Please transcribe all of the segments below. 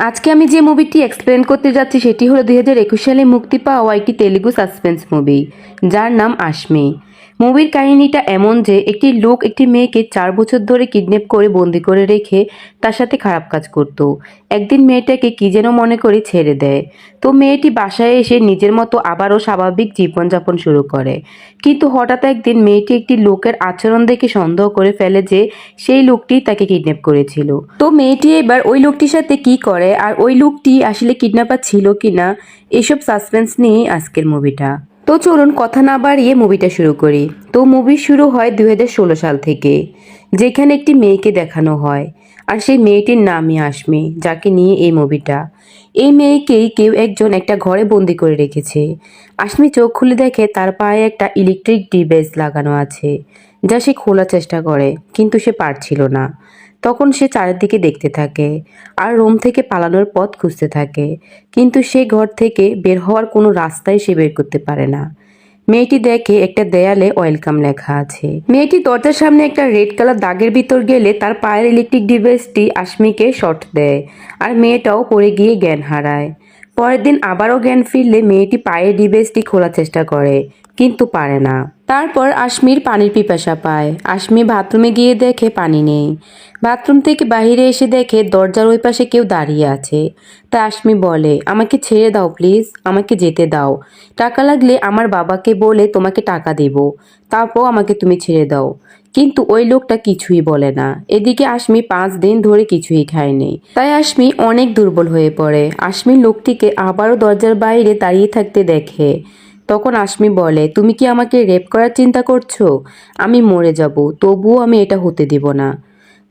আজকে আমি যে মুভিটি এক্সপ্লেন করতে যাচ্ছি সেটি হলো দু হাজার একুশ সালে মুক্তি পাওয়া একটি তেলুগু সাসপেন্স মুভি যার নাম আশমি। মুভির কাহিনীটা এমন যে, একটি লোক একটি মেয়েকে চার বছর ধরে কিডন্যাপ করে, বন্দি করে রেখে তার সাথে খারাপ কাজ করত। একদিন মেয়েটাকে কি যেন মনে করে ছেড়ে দেয়। তো মেয়েটি বাসায় এসে নিজের মতো আবারও স্বাভাবিক জীবনযাপন শুরু করে। কিন্তু হঠাৎ একদিন মেয়েটি একটি লোকের আচরণ দেখে সন্দেহ করে ফেলে যে, সেই লোকটি তাকে কিডন্যাপ করেছিল। তো মেয়েটি এবার ওই লোকটির সাথে কি করে, আর ওই লোকটি আসলে কিডন্যাপার ছিল কিনা, এসব সাসপেন্স নিয়েই আজকের মুভিটা। তো চলুন কথা না বাড়িয়ে মুভিটা শুরু করি। তো মুভি শুরু হয় দু হাজার ষোলো সাল থেকে, যেখানে একটি মেয়েকে দেখানো হয়, আর সেই মেয়েটির নামই আশমি, যাকে নিয়ে এই মুভিটা। এই মেয়েকেই কেউ একজন একটা ঘরে বন্দি করে রেখেছে। আশমি চোখ খুলে দেখে তার পায়ে একটা ইলেকট্রিক ডিভাইস লাগানো আছে, যা সে খোলার চেষ্টা করে, কিন্তু সে পারছিল না। তখন সে চারিদিকে দেখতে থাকে আর রুম থেকে পালানোর পথ খুঁজতে থাকে। কিন্তু সে ঘর থেকে বের হওয়ার কোনো রাস্তাই সে বের করতে পারে না। মেয়েটি দেখে একটা দেয়ালে ওয়েলকাম লেখা আছে। মেয়েটি দরজার সামনে একটা রেড কালার দাগের ভিতর গেলে তার পায়ের ইলেকট্রিক ডিভাইসটি আশমিকে শর্ট দেয় আর মেয়েটাও পড়ে গিয়ে জ্ঞান হারায়। পরের দিন আবারও জ্ঞান ফিরলে মেয়েটি পায়ের ডিভাইসটি খোলার চেষ্টা করে। কিন্তু পারে না। তারপর আশমির পানির পিপাসা পায়। আশমি বাথরুমে গিয়ে দেখে পানি নেই। বাথরুম থেকে বাইরে এসে দেখে দরজার ওই পাশে কেউ দাঁড়িয়ে আছে। তা আশমি বলে, আমাকে ছেড়ে দাও, প্লিজ। আমাকে যেতে দাও। টাকা লাগলে আমার বাবাকে বলে তোমাকে টাকা দেব। তারপর আমাকে তুমি ছেড়ে দাও। কিন্তু ওই লোকটা কিছুই বলে না। এদিকে আশমি পাঁচ দিন ধরে কিছুই খায়নি তাই আশমি অনেক দুর্বল হয়ে পড়ে। আশমি লোকটিকে আবারও দরজার বাইরে দাঁড়িয়ে থাকতে দেখে। তখন আশমি বলে, তুমি কি আমাকে রেপ করার চিন্তা করছ? আমি মরে যাব, তবুও আমি এটা হতে দিব না।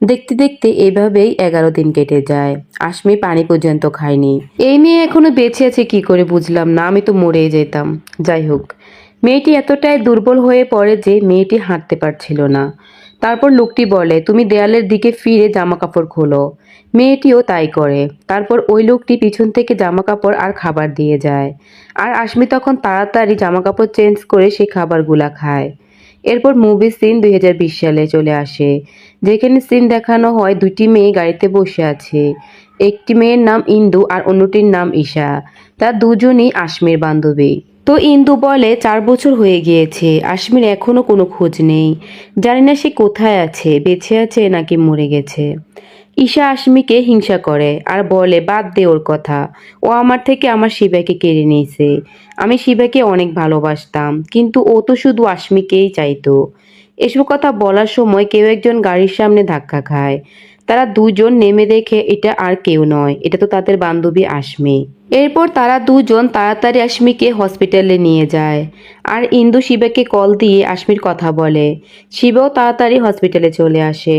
দেখতে দেখতে এভাবেই এগারো দিন কেটে যায়। আশমি পানি পর্যন্ত খায়নি। এই মেয়ে এখনও বেঁচে আছে কি করে বুঝলাম না, আমি তো মরেই যেতাম। যাই হোক, মেয়েটি এতটাই দুর্বল হয়ে পড়ে যে মেয়েটি হাঁটতে পারছিল না। তারপর লোকটি বলে, তুমি দেয়ালের দিকে ফিরে জামা কাপড় খোলো। মেয়েটিও তাই করে। তারপর ওই লোকটি পিছন থেকে জামা কাপড় আর খাবার দিয়ে যায়। আর আশমি তখন তাড়াতাড়ি জামা কাপড় চেঞ্জ করে সেই খাবারগুলা খায়। এরপর মুভি সিন দুই হাজার বিশ সালে চলে আসে, যেখানে সিন দেখানো হয় দুটি মেয়ে গাড়িতে বসে আছে। একটি মেয়ের নাম ইন্দু আর অন্যটির নাম ঈশা। তার দুজনই আশমির বান্ধবী। তো ইন্দু বলে চার বছর হয়ে গিয়েছে, আশমির এখনও কোনো খোঁজ নেই। জানি না সে কোথায় আছে, বেঁচে আছে নাকি মরে গেছে। ঈশা আশমিকে হিংসা করে আর বলে, বাদ দে ওর কথা। ও আমার থেকে আমার শিবাকে কেড়ে নিয়েছে। আমি শিবাকে অনেক ভালোবাসতাম, কিন্তু ও তো শুধু আশমিকেই চাইতো। এসব কথা বলার সময় কেউ একজন গাড়ির সামনে ধাক্কা খায়। তারা দুজন নেমে দেখে এটা আর কেউ নয়, এটা তো তাদের বান্ধবী আশমি। এরপর তারা দুজন তাড়াতাড়ি আশমিকে হসপিটালে নিয়ে যায়। আর ইন্দু শিবাকে কল দিয়ে আশমির কথা বলে। শিবাও তাড়াতাড়ি হসপিটালে চলে আসে।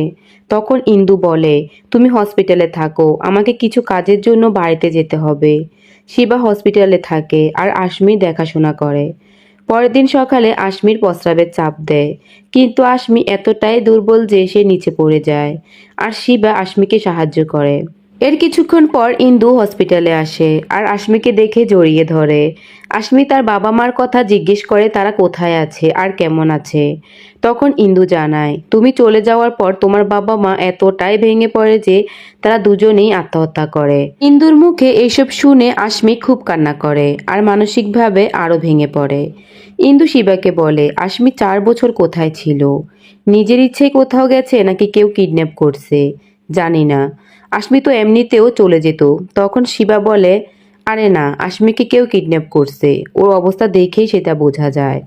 তখন ইন্দু বলে, তুমি হসপিটালে থাকো, আমাকে কিছু কাজের জন্য বাড়িতে যেতে হবে। শিবা হসপিটালে থাকে আর আশমি দেখাশোনা করে। পরের দিন সকালে আশমির প্রস্রাবের চাপ দেয়। কিন্তু আশমি এতটাই দুর্বল যে সে নিচে পড়ে যায়। আর শিবা আশমিকে সাহায্য করে। এর কিছুক্ষণ পর ইন্দু হসপিটালে আসে আর আশমিকে দেখে জড়িয়ে ধরে। আশমি তার বাবা মার কথা জিজ্ঞেস করে তারা কোথায় আছে আর কেমন আছে। তখন ইন্দু জানায়, তুমি চলে যাওয়ার পর তোমার বাবা মা এতটাই ভেঙে পড়ে যে তারা দুজনেই আত্মহত্যা করে। ইন্দুর মুখে এইসব শুনে আশমি খুব কান্না করে আর মানসিকভাবে আরও ভেঙে পড়ে। ইন্দু শিবাকে বলে, আশমি চার বছর কোথায় ছিল? নিজের ইচ্ছে কোথাও গেছে নাকি কেউ কিডন্যাপ করছে? জানি না। আশমি তো এমনিতেও চলে যেত। তখন শিবা বলে, আরে না, আশমিকে কেউ কিডন্যাপ করছে। ওর অবস্থা দেখেই সেটা বোঝা যায়।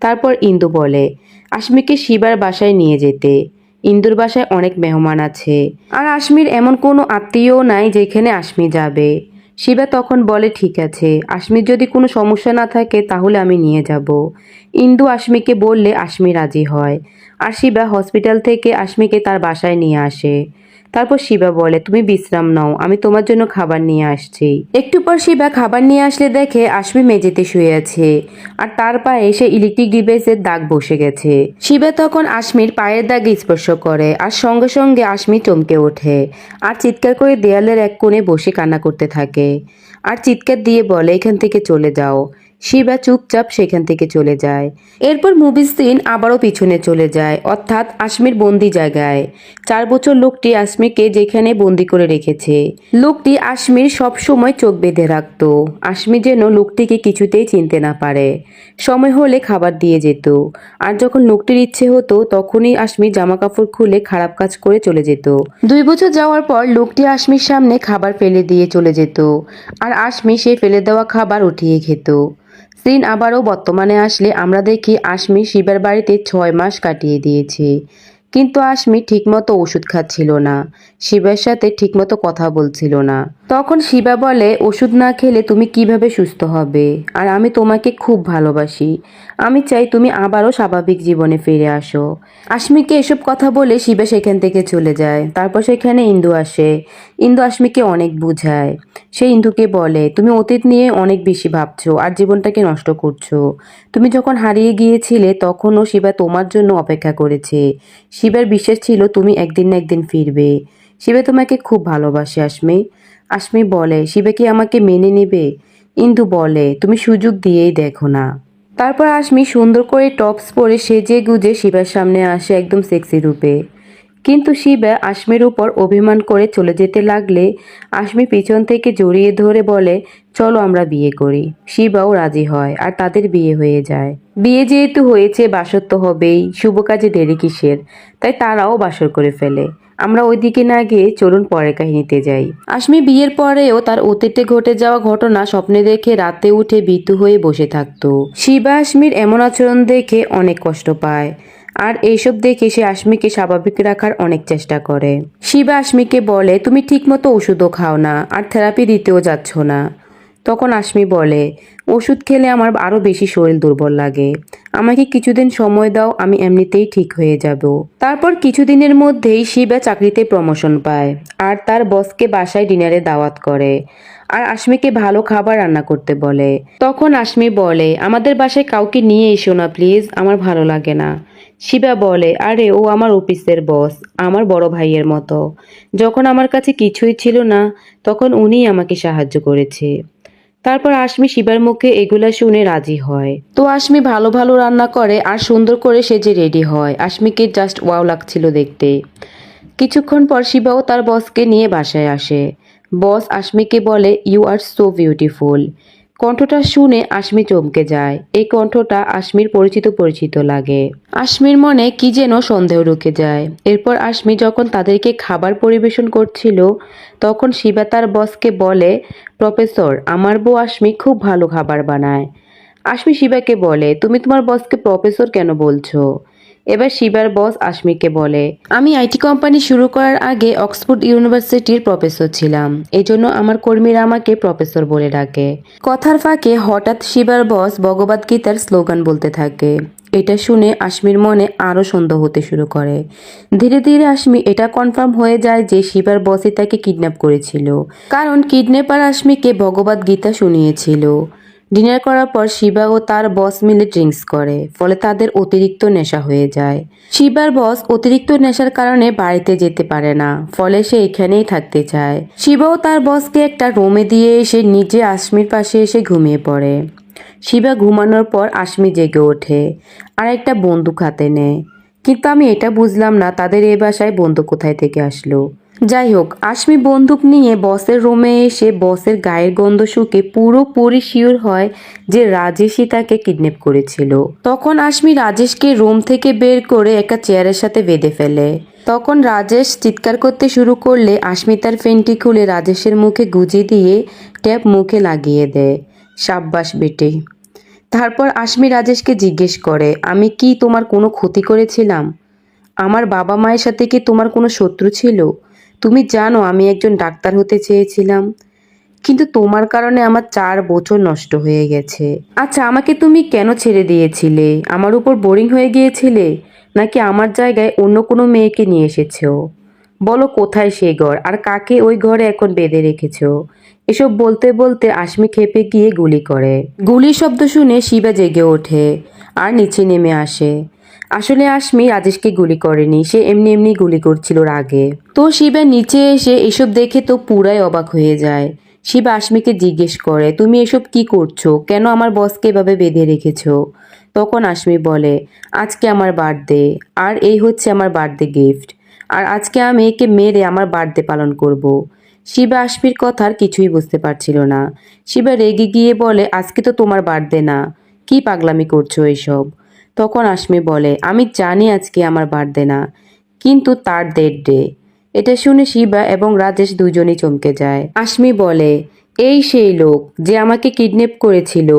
তারপর ইন্দু বলে, আশমিকে শিবার বাসায় নিয়ে যেতে। ইন্দুর বাসায় অনেক মেহমান আছে। আর আশমির এমন কোনো আত্মীয়ও নাই যেখানে আশমি যাবে। শিবা তখন বলে, ঠিক আছে, আশমির যদি কোনো সমস্যা না থাকে তাহলে আমি নিয়ে যাব। ইন্দু আশমিকে বললে, আশমি রাজি হয়। আর শিবা হসপিটাল থেকে আশমিকে তার বাসায় নিয়ে আসে। তারপর শিবা বলে, তুমি বিশ্রাম নাও, আমি তোমার জন্য খাবার নিয়ে আসছি। একটু পর শিবা খাবার নিয়ে আসলে দেখে আশমি মেঝেতে শুয়ে আছে, আর তার পায়ে সে ইলেকট্রিক ডিভাইসের দাগ বসে গেছে। শিবা তখন আশমির পায়ের দাগ স্পর্শ করে, আর সঙ্গে সঙ্গে আশমি চমকে ওঠে, আর চিৎকার করে দেয়ালের এক কোণে বসে কান্না করতে থাকে, আর চিৎকার দিয়ে বলে, এখান থেকে চলে যাও। শিবা চুপচাপ সেখান থেকে চলে যায়। এরপর মুভির সিন আবারও পিছনে চলে যায়, অর্থাৎ আশমির বন্দি জায়গায়। চার বছর লোকটি আশমিকে যেখানে বন্দি করে রেখেছে। লোকটি আশমির সব সময় চোখ বেঁধে রাখত। আশমি যেন লোকটিকে কিছুতেই চিনতে না পারে। সময় হলে খাবার দিয়ে যেত। আর যখন লোকটির ইচ্ছে হতো, তখনই আশমি জামা কাপড় খুলে খারাপ কাজ করে চলে যেত। দুই বছর যাওয়ার পর লোকটি আশমির সামনে খাবার ফেলে দিয়ে চলে যেত। আর আশমি সেই ফেলে দেওয়া খাবার উঠিয়ে খেত। সিন আবারও বর্তমানে আসলে আমরা দেখি আশমি শিবের বাড়িতে ছয় মাস কাটিয়ে দিয়েছে। কিন্তু আশমি ঠিকমতো ওষুধ খাচ্ছিল না। শিবের সাথে ঠিকমতো কথা বলছিল না। তখন শিবা বলে, ওষুধ না খেলে তুমি কীভাবে সুস্থ হবে? আর আমি তোমাকে খুব ভালোবাসি। আমি চাই তুমি আবারও স্বাভাবিক জীবনে ফিরে আসো। আশমিকে এসব কথা বলে শিবা সেখান থেকে চলে যায়। তারপর সেখানে ইন্দু আসে। ইন্দু আশমিকে অনেক বুঝায়। সে ইন্দুকে বলে, তুমি অতীত নিয়ে অনেক বেশি ভাবছ আর জীবনটাকে নষ্ট করছ। তুমি যখন হারিয়ে গিয়েছিলে, তখনও শিবা তোমার জন্য অপেক্ষা করেছে। শিবার বিশ্বাস ছিল তুমি একদিন না একদিন ফিরবে। শিবা তোমাকে খুব ভালোবাসে, আশমি। আশমি বলে, শিবে কি আমাকে মেনে নেবে? ইন্দু বলে, তুমি সুযোগ দিয়েই দেখো না। তারপর আশমি সুন্দর করে টপস পরে সেজে গুজে শিবার সামনে আসে একদম সেক্সি রূপে। কিন্তু শিবা আশমির উপর অভিমান করে চলে যেতে লাগলে আশমি পিছন থেকে জড়িয়ে ধরে বলে, চলো আমরা বিয়ে করি। শিবাও রাজি হয়, আর তাদের বিয়ে হয়ে যায়। বিয়ে যেহেতু হয়েছে বাসর তো হবেই। শুভ কাজে দেরি কিসের? তাই তারাও বাসর করে ফেলে। আমরা ওইদিকে না গিয়ে চলুন পরের কাহিনীতে যাই। আশমি বিয়ের পরেও তার অতীতে ঘটে যাওয়া ঘটনা স্বপ্নে দেখে রাতে উঠে ভীতু হয়ে বসে থাকতো। শিবা আশমির এমন আচরণ দেখে অনেক কষ্ট পায়। আর এইসব দেখে সে আশমিকে স্বাভাবিক রাখার অনেক চেষ্টা করে। শিবা আশমিকে বলে, তুমি ঠিকমতো ওষুধও খাও না, আর থেরাপি দিতেও যাচ্ছ না। তখন আশমি বলে, ওষুধ খেলে আমার আরও বেশি শরীর দুর্বল লাগে। আমাকে কিছুদিন সময় দাও, আমি এমনিতেই ঠিক হয়ে যাব তারপর কিছুদিনের মধ্যেই শিবা চাকরিতে প্রমোশন পায় আর তার বসকে বাসায় ডিনারে দাওয়াত করে আর আশমিকে ভালো খাবার রান্না করতে বলে। তখন আশমি বলে, আমাদের বাসায় কাউকে নিয়ে এসো না প্লিজ আমার ভালো লাগে না শিবা বলে, আরে, ও আমার অফিসের বস আমার বড় ভাইয়ের মতো। যখন আমার কাছে কিছুই ছিল না, তখন উনিই আমাকে সাহায্য করেছে। তারপর আশমি শিবার মুখে এগুলা শুনে রাজি হয়। তো আশমি ভালো ভালো রান্না করে আর সুন্দর করে সেজে রেডি হয়। আশমিকে জাস্ট ওয়াও লাগছিল দেখতে। কিছুক্ষণ পর শিবাও তার বসকে নিয়ে বাসায় আসে। বস আশমিকে বলে ইউ আর সো বিউটিফুল কণ্ঠটা শুনে আশমি চমকে যায়। এই কণ্ঠটা আশমির পরিচিত পরিচিত লাগে। আশমির মনে কি যেন সন্দেহ ঢুকে যায়। এরপর আশমি যখন তাদেরকে খাবার পরিবেশন করছিল, তখন শিবা তার বসকে বলে, প্রফেসর, আমার বউ আশমি খুব ভালো খাবার বানায়। আশমি শিবাকে বলে, তুমি তোমার বসকে প্রফেসর কেন বলছো? এবার শিবার বস আশমিকে বলে, আমি আইটি কোম্পানি শুরু করার আগে অক্সফোর্ড ইউনিভার্সিটির প্রফেসর ছিলাম। এজন্য আমার কর্মীরা আমাকে প্রফেসর বলে ডাকে। কথার ফাঁকে হঠাৎ শিবার বস ভগবদ গীতার স্লোগান বলতে থাকে। এটা শুনে আশমির মনে আরও সন্দেহ হতে শুরু করে। ধীরে ধীরে আশমি এটা কনফার্ম হয়ে যায় যে শিবার বসই তাকে কিডন্যাপ করেছিল। কারণ কিডন্যাপার আশমিকে ভগবদ গীতা শুনিয়েছিল। ডিনার করার পর শিবা ও তার বস মিলে ড্রিঙ্কস করে, ফলে তাদের অতিরিক্ত নেশা হয়ে যায়। শিবার বস অতিরিক্ত নেশার কারণে বাড়িতে যেতে পারে না, ফলে সে এখানেই থাকতে চায়। শিবাও তার বসকে একটা রুমে দিয়ে এসে নিজে আশমির পাশে এসে ঘুমিয়ে পড়ে। শিবা ঘুমানোর পর আশমি জেগে ওঠে আর একটা বন্দুক হাতে নেয়। কিন্তু আমি এটা বুঝলাম না, তাদের এ বাসায় বন্দুক কোথায় থেকে আসলো? যাই হোক আশমি বন্দুক নিয়ে বসের রুমে এসে বসের গায়ের গন্ধ শুকে পুরোপুরি শিওর হয় যে রাজেশই তাকে কিডন্যাপ করেছিল। তখন আশমি রাজেশকে রুম থেকে বের করে একটা চেয়ারের সাথে বেঁধে ফেলে। তখন রাজেশ চিৎকার করতে শুরু করলে আশমি তার ফেনটি খুলে রাজেশের মুখে গুজে দিয়ে ট্যাপ মুখে লাগিয়ে দেয়, সাব্বাস বেটে। তারপর আশমি রাজেশকে জিজ্ঞেস করে, আমি কি তোমার কোনো ক্ষতি করেছিলাম? আমার বাবা মায়ের সাথে কি তোমার কোনো শত্রু ছিল? তুমি জানো আমি একজন ডাক্তার হতে চেয়েছিলাম, কিন্তু তোমার কারণে আমার চার বছর নষ্ট হয়ে গেছে। আচ্ছা আমাকে তুমি কেন ছেড়ে দিয়েছিলে? আমার উপর বোরিং হয়ে গিয়েছিলে? নাকি আমার জায়গায় অন্য কোনো মেয়েকে নিয়ে এসেছ? বলো কোথায় সেই ঘর? আর কাকে ওই ঘরে এখন বেঁধে রেখেছো? এসব বলতে বলতে আশমি খেপে গিয়ে গুলি করে। গুলির শব্দ শুনে শিবা জেগে ওঠে, আর নিচে নেমে আসে। আসলে আশমি রাজেশকে গুলি করেনি, সে এমনি এমনি গুলি করছিল রাগে। তো শিবা নিচে এসে এসব দেখে তো পুরাই অবাক হয়ে যায়। শিবা আশমিকে জিজ্ঞেস করে, তুমি এসব কি করছ? কেন আমার বসকে এভাবে বেঁধে রেখেছো? তখন আশমি বলে, আজকে আমার বার্থডে, আর এই হচ্ছে আমার বার্থডে গিফট। আর আজকে আমি একে মেরে আমার বার্থডে পালন করব। শিবা আশমির কথার কিছুই বুঝতে পারছিল না। শিবা রেগে গিয়ে বলে, আজকে তো তোমার বার্থডে না। কি পাগলামি করছ এসব? তখন আশমি বলে, আমি জানি আজকে আমার বার্থডে না, কিন্তু তার ডেট ডে এটা শুনে শিবা এবং রাজেশ দুজনেই চমকে যায়। আশমি বলে, এই সেই লোক যে আমাকে কিডন্যাপ করেছিল।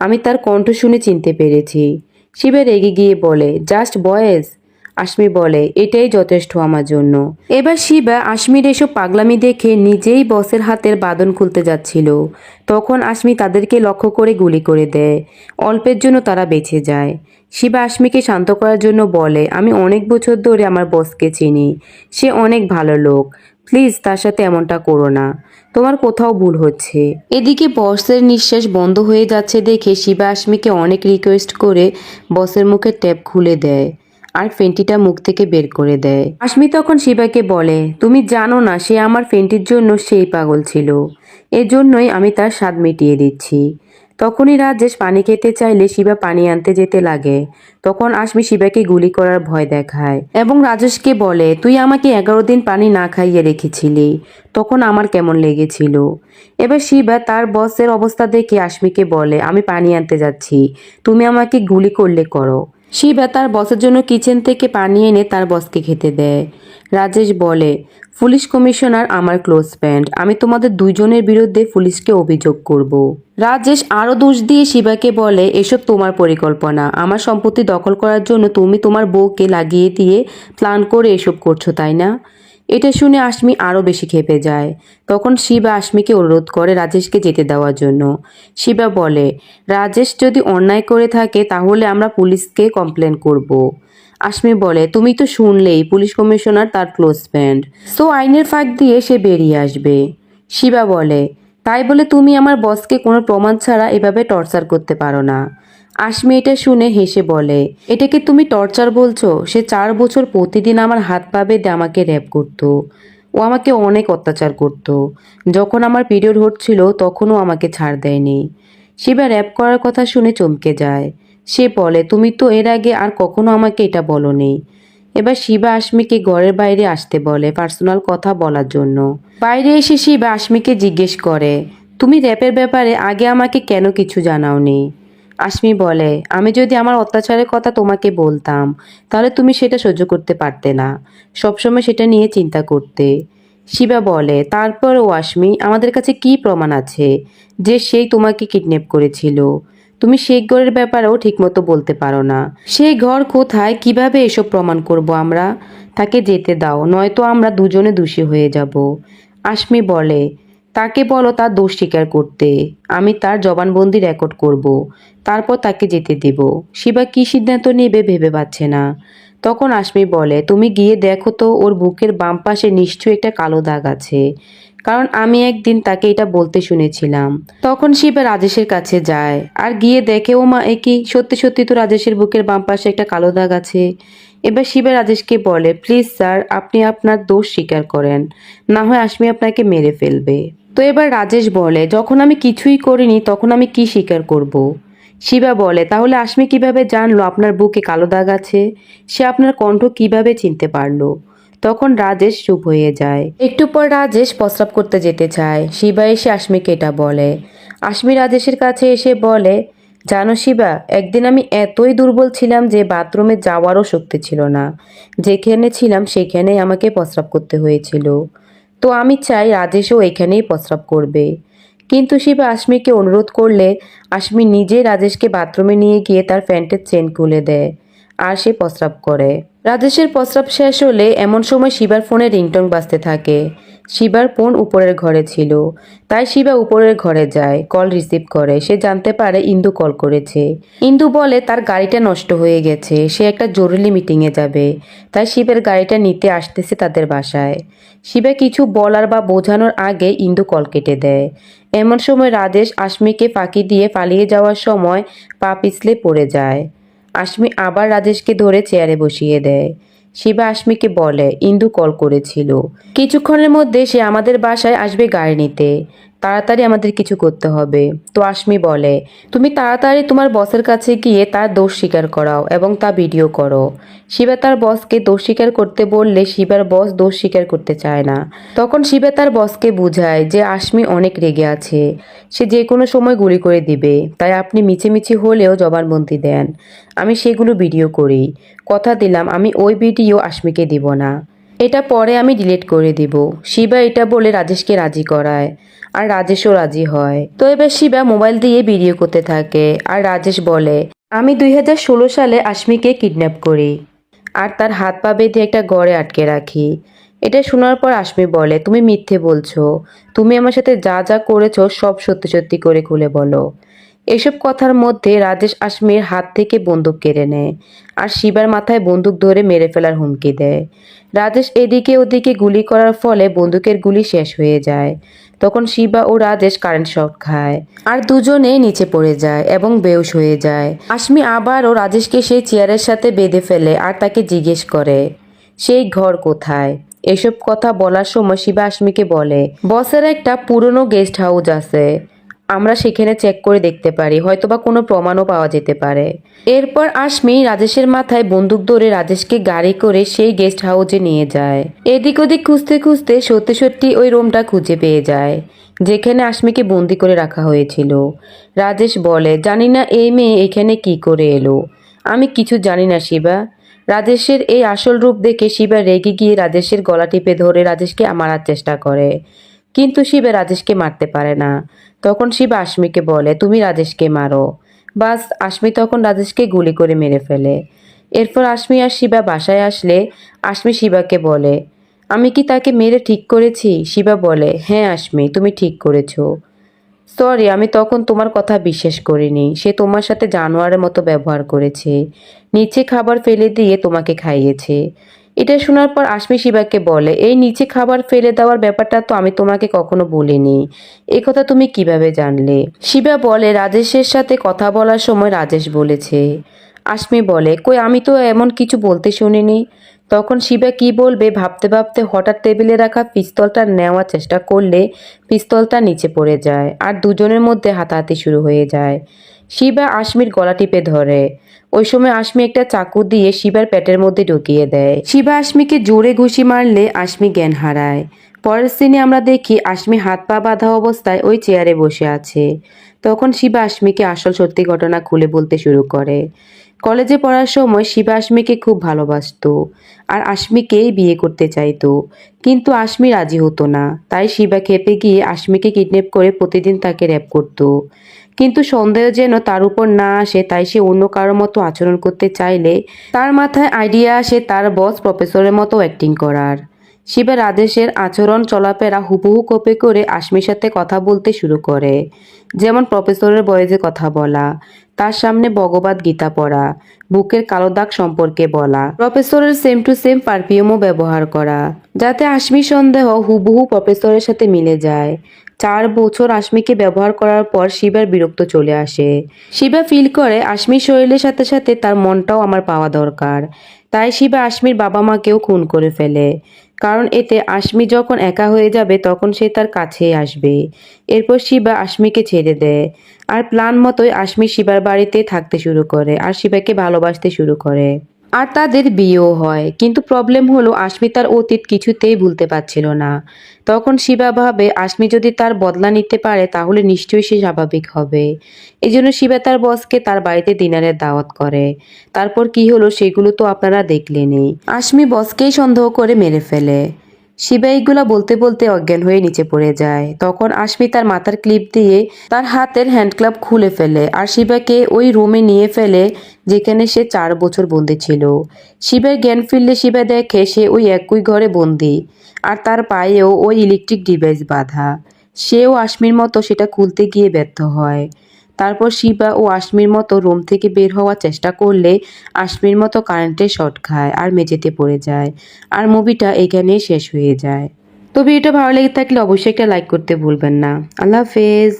আমি তার কণ্ঠ শুনে চিনতে পেরেছি শিবা রেগে গিয়ে বলে জাস্ট বয়েজ আশমি বলে, এটাই যথেষ্ট আমার জন্য এবার শিবা আশমির এসব পাগলামি দেখে নিজেই বসের হাতের বাঁধন খুলতে যাচ্ছিল। তখন আশমি তাদেরকে লক্ষ্য করে গুলি করে দেয়। অল্পের জন্য তারা বেঁচে যায়। শিবা আশমিকে শান্ত করার জন্য বলে, আমি অনেক বছর ধরে আমার বসকে চিনি। সে অনেক ভালো লোক। প্লিজ তার সাথে এমনটা করো না। তোমার কোথাও ভুল হচ্ছে এদিকে বসের নিঃশ্বাস বন্ধ হয়ে যাচ্ছে দেখে শিবা আশমিকে অনেক রিকোয়েস্ট করে বসের মুখে ট্যাপ খুলে দেয় আর ফেন্টিটা মুখ থেকে বের করে দেয়। আশমি তখন শিবাকে বলে, তুমি জানো না সে আমার ফেন্টির জন্য সেই পাগল ছিল। এজন্যই আমি তার স্বাদ মিটিয়ে দিচ্ছি। তখনই রাজেশ পানি খেতে চাইলে শিবা পানি আনতে যেতে লাগে। তখন আশমি শিবাকে গুলি করার ভয় দেখায় এবং রাজেশকে বলে, তুই আমাকে এগারো দিন পানি না খাইয়ে রেখেছিলি। তখন আমার কেমন লেগেছিল? এবার শিবা তার বসের অবস্থা দেখে আশমিকে বলে, আমি পানি আনতে যাচ্ছি। তুমি আমাকে গুলি করলে করো। শিবা তার বসের জন্য কিচেন থেকে পানি এনে তার বসকে খেতে দেয়। রাজেশ বলে, পুলিশ কমিশনার আমার ক্লোজ ফ্রেন্ড, আমি তোমাদের দুইজনের বিরুদ্ধে পুলিশকে অভিযোগ করব। রাজেশ আরও দোষ দিয়ে শিবাকে বলে, এসব তোমার পরিকল্পনা। আমার সম্পত্তি দখল করার জন্য তুমি তোমার বউকে লাগিয়ে দিয়ে প্ল্যান করে এসব করছ, তাই না? এটা শুনে আশমি আরও বেশি খেপে যায়। তখন শিবা আশমিকে অনুরোধ করে রাজেশকে যেতে দেওয়ার জন্য। শিবা বলে, রাজেশ যদি অন্যায় করে থাকে, তাহলে আমরা পুলিশকে কমপ্লেন করব। আশমি বলে, তুমি তো শুনলেই, পুলিশ কমিশনার তার ক্লোজ ফ্রেন্ড সো আইনের ফাঁক দিয়ে সে বেরিয়ে আসবে। শিবা বলে, তাই বলে তুমি আমার বসকে কোনো প্রমাণ ছাড়া এভাবে টর্চার করতে পারো না। আশমি এটা শুনে হেসে বলে, এটাকে তুমি টর্চার বলছো? সে চার বছর প্রতিদিন আমার হাত পা বেঁধে আমাকে র্যাপ করতো। ও আমাকে অনেক অত্যাচার করত। যখন আমার পিরিয়ড হচ্ছিল, তখনও আমাকে ছাড় দেয়নি। শিবা র্যাপ করার কথা শুনে চমকে যায়। সে বলে, তুমি তো এর আগে আর কখনো আমাকে এটা বলনি। এবার শিবা আশমিকে ঘরের বাইরে আসতে বলে পার্সোনাল কথা বলার জন্য। বাইরে এসে শিবা আশমিকে জিজ্ঞেস করে, তুমি র্যাপের ব্যাপারে আগে আমাকে কেন কিছু জানাওনি? আশমি বলে, আমি যদি আমার অত্যাচারের কথা তোমাকে বলতাম, তাহলে তুমি সেটা সহ্য করতে পারতে না। সবসময় সেটা নিয়ে চিন্তা করতে। শিবা বলে, তারপর ও আশমি, আমাদের কাছে কি প্রমাণ আছে যে সেই তোমাকে কিডন্যাপ করেছিল? তুমি সেই ঘরের ব্যাপারেও ঠিকমতো বলতে পারো না। সেই ঘর কোথায়? কীভাবে এসব প্রমাণ করব আমরা? তাকে যেতে দাও, নয়তো আমরা দুজনে দোষী হয়ে যাব। আশমি বলে তাকে বলো তার দোষ স্বীকার করতে। আমি তার জবানবন্দি রেকর্ড করব। তারপর তাকে যেতে দেব। শিবা কি সিদ্ধান্ত নেবে ভেবে পাচ্ছে না। তখন আশমি বলে, তুমি গিয়ে দেখো তো, ওর বুকের বাম পাশে নিশ্চয়ই একটা কালো দাগ আছে। কারণ আমি একদিন তাকে এটা বলতে শুনেছিলাম। তখন শিবা রাজেশের কাছে যায়। আর গিয়ে দেখে ও মা একই সত্যি সত্যি তো রাজেশের বুকের বাম পাশে একটা কালো দাগ আছে। এবার শিবা রাজেশকে বলে, প্লিজ স্যার, আপনি আপনার দোষ স্বীকার করেন। না হয় আশমি আপনাকে মেরে ফেলবে। তো এবার রাজেশ বলে, যখন আমি কিছুই করিনি, তখন আমি কি স্বীকার করব। শিবা বলে, তাহলে আশমি কীভাবে জানলো আপনার বুকে কালো দাগ আছে? সে আপনার কণ্ঠ কীভাবে চিনতে পারল? তখন রাজেশ চুপ হয়ে যায়। একটু পর রাজেশ প্রস্রাব করতে যেতে চায়। শিবা এসে আশমিকে এটা বলে। আশমি রাজেশের কাছে এসে বলে, জানো শিবা, একদিন আমি এতই দুর্বল ছিলাম যে বাথরুমে যাওয়ারও শক্তি ছিল না। যেখানে ছিলাম, সেখানেই আমাকে প্রস্রাব করতে হয়েছিল। তো আমি চাই রাজেশও এখানেই প্রস্রাব করবে। কিন্তু শিবা আশমিকে অনুরোধ করলে আশমি নিজে রাজেশকে বাথরুমে নিয়ে গিয়ে তার প্যান্টের চেন খুলে দেয় আর সে প্রস্রাব করে। রাজেশের প্রস্রাব শেষ হলে এমন সময় শিবার ফোনে রিংটং বাজতে থাকে। শিবার ফোন উপরের ঘরে ছিল। তাই শিবা উপরের ঘরে যায়, কল রিসিভ করে। সে জানতে পারে ইন্দু কল করেছে। ইন্দু বলে, তার গাড়িটা নষ্ট হয়ে গেছে। সে একটা জরুরি মিটিংয়ে যাবে তাই শিবের গাড়িটা নিতে আসতেছে তাদের বাসায়। শিবা কিছু বলার বা বোঝানোর আগে ইন্দু কল কেটে দেয়। এমন সময় রাজেশ আশমিকে ফাঁকি দিয়ে পালিয়ে যাওয়ার সময় পা পিছলে পড়ে যায়। আশমি আবার রাজেশকে ধরে চেয়ারে বসিয়ে দেয়। শিবা আশমিকে বলে ইন্দু কল করেছিল। কিছুক্ষণের মধ্যে সে আমাদের বাসায় আসবে গাড়ি নিতে তাড়াতাড়ি আমাদের কিছু করতে হবে। তো আশমি বলে, তুমি তাড়াতাড়ি তোমার বসের কাছে গিয়ে তার দোষ স্বীকার করাও এবং তা ভিডিও করো। শিবা তার বসকে দোষ স্বীকার করতে বললে শিবার বস দোষ স্বীকার করতে চায় না। তখন শিবা তার বসকে বুঝায় যে আশমি অনেক রেগে আছে। সে যে কোনো সময় গুলি করে দিবে। তাই আপনি মিছিমিছি হলেও জবানবন্দি দেন। আমি সেগুলো ভিডিও করি। কথা দিলাম, আমি ওই ভিডিও আশমিকে দিব না। এটা পরে আমি ডিলিট করে দিব। শিবা এটা বলে রাজেশকে রাজি করায়। আর রাজেশও রাজি হয়। তো এবার শিবা মোবাইল দিয়ে ভিডিও করতে থাকে আর রাজেশ বলে, আমি দুই হাজার ষোলো সালে আশমিকে কিডন্যাপ করি আর তার হাত পা বেঁধে একটা গড়ে আটকে রাখি। এটা শোনার পর আশমি বলে, তুমি মিথ্যে বলছো। তুমি আমার সাথে যা যা করেছ সব সত্যি সত্যি করে খুলে বলো। এসব কথার মধ্যে রাজেশ আশমির হাত থেকে বন্দুক কেড়ে নেয় আর শিবার মাথায় বন্দুক ধরে মেরে ফেলার হুমকি দেয়। রাজেশ এদিকে ওদিকে গুলি করার ফলে বন্দুকের গুলি শেষ হয়ে যায়। তখন শিবা ও রাজেশ কারেন্ট শক খায়। আর দুজনে নিচে পড়ে যায় এবং বেউস হয়ে যায়। আশমি ও রাজেশকে সেই চেয়ারের সাথে বেঁধে ফেলে আর তাকে জিজ্ঞেস করে, সেই ঘর কোথায়? এসব কথা বলার সময় শিবা আশমিকে বলে, বসের একটা পুরনো গেস্ট হাউস আছে। আমরা সেখানে চেক করে দেখতে পারি, হয়তোবা কোনো প্রমাণও পাওয়া যেতে পারে। এরপর আশমি রাজেশের মাথায় বন্দুক ধরে রাজেশকে গাড়ি করে সেই গেস্ট হাউসে নিয়ে যায়। এদিক ওদিক খুঁজতে খুঁজতে সত্যি সত্যি ওই রুমটা খুঁজে পেয়ে যায়, যেখানে আশমিকে বন্দি করে রাখা হয়েছিল। রাজেশ বলে, জানি না এই মেয়ে এখানে কি করে এলো। আমি কিছু জানি না, শিবা। রাজেশের এই আসল রূপ দেখে শিবা রেগে গিয়ে রাজেশের গলা টিপে ধরে রাজেশকে মারার চেষ্টা করে। কিন্তু শিবে রাজেশকে মারতে পারে না। তখন শিবা আশমিকে বলে, তুমি রাজেশকে মারো। বাস, আশমি তখন রাজেশকে গুলি করে মেরে ফেলে। এরপর আশমি আর শিবা বাসায় আসলে আশমি শিবাকে বলে, আমি কি তাকে মেরে ঠিক করেছি? শিবা বলে হ্যাঁ আশমি, তুমি ঠিক করেছ। সরি, আমি তখন তোমার কথা বিশ্বাস করিনি। সে তোমার সাথে জানোয়ারের মতো ব্যবহার করেছে। নিচে খাবার ফেলে দিয়ে তোমাকে খাইয়েছে। এটা শোনার পর আশমি শিবাকে বলে, এই নিচে খাবার ফেলে দেওয়ার ব্যাপারটা তো আমি তোমাকে কখনো বলিনি। এ কথা তুমি কীভাবে জানলে? শিবা বলে, রাজেশের সাথে কথা বলার সময় রাজেশ বলেছে। আশমি বলে, কই, আমি তো এমন কিছু বলতে শুনিনি। তখন শিবা কি বলবে, ভাবতে ভাবতে হঠাৎ টেবিলে রাখা পিস্তলটা নেওয়ার চেষ্টা করলে পিস্তলটা নিচে পড়ে যায় আর দুজনের মধ্যে হাতাহাতি শুরু হয়ে যায়। শিবা আশমির গলা টিপে ধরে ওই সময় আশমি একটা চাকু দিয়ে শিবার পেটের মধ্যে ঢুকিয়ে দেয়। শিবা আশমিকে জোরে ঘুষি মারলে আশমি জ্ঞান হারায়। পরের সিনে আমরা দেখি আশমি হাত পা বাঁধা অবস্থায় ওই চেয়ারে বসে আছে। তখন শিবা আশমিকে আসল সত্যি ঘটনা খুলে বলতে শুরু করে। কলেজে পড়ার সময় শিবা আশমিকে খুব ভালোবাসতো আর আশমিকেই বিয়ে করতে চাইতো। কিন্তু আশমি রাজি হতো না। তাই শিবা খেপে গিয়ে আশমিকে কিডন্যাপ করে প্রতিদিন তাকে র্যাপ করতো। কিন্তু সন্দেহ যেন তার উপর না আসে, তাই সে অন্য কারোর মতো আচরণ করতে চাইলে তার মাথায় আইডিয়া আসে তার বস প্রফেসরের মতো অ্যাক্টিং করার। শিবা রাজেশের আচরণ চলাফেরা হুবহু কপি করে আশমির সাথে কথা বলতে শুরু করে। যেমন প্রফেসরের বয়সে কথা বলা, তার সামনে ভগবত গীতা পড়া, বুকের কালো দাগ সম্পর্কে বলা। প্রফেসরের সেম টু সেম পারফিউমও ব্যবহার করা, যাতে আশমি সন্দেহ হুবহু প্রফেসরের সাথে মিলে যায়। চার বছর আশমিকে ব্যবহার করার পর শিবার বিরক্ত চলে আসে। শিবা ফিল করে, আশমির শরীরের সাথে সাথে তার মনটাও আমার পাওয়া দরকার। তাই শিবা আশমির বাবা মাকেও খুন করে ফেলে। কারণ এতে আশমি যখন একা হয়ে যাবে, তখন সে তার কাছেই আসবে। এরপর শিবা আশমিকে ছেড়ে দেয়। আর প্ল্যান মতোই আশমি শিবার বাড়িতে থাকতে শুরু করে, আর শিবাকে ভালোবাসতে শুরু করে। আর তাদের বিয়েও হয়। কিন্তু প্রবলেম হলো আশমি তার অতীত কিছুতেই ভুলতে পারছিল না। তখন শিবা ভাবে, আশমি যদি তার বদলা নিতে পারে, তাহলে নিশ্চয়ই সে স্বাভাবিক হবে। এই জন্য শিবা তার বসকে তার বাড়িতে ডিনারের দাওয়াত করে। তারপর কি হলো সেগুলো তো আপনারা দেখলেনই। আশমি বসকেই সন্দেহ করে মেরে ফেলে। শিবা বলতে বলতে অজ্ঞান হয়ে নিচে পড়ে যায়। তখন আশমি তার মাথার ক্লিপ দিয়ে তার হাতের হ্যান্ড ক্লাব খুলে ফেলে আর শিবাকে ওই রুমে নিয়ে ফেলে যেখানে সে চার বছর বন্দি ছিল। শিবের জ্ঞান ফিরলে শিবা দেখে সে ওই একই ঘরে বন্দি আর তার পায়েও ওই ইলেকট্রিক ডিভাইস বাঁধা। সেও আশমির মতো সেটা খুলতে গিয়ে ব্যর্থ হয়। তারপর শিবা ও আশমির মতো রুম থেকে বের হওয়ার চেষ্টা করলে আশমির মতো কারেন্টে শর্ট খায় আর মেঝেতে পড়ে যায় আর মুভিটা এখানেই শেষ হয়ে যায়। তবে এটা ভালো লেগে থাকলে অবশ্যই একটা লাইক করতে ভুলবেন না। আল্লাহ হাফেজ।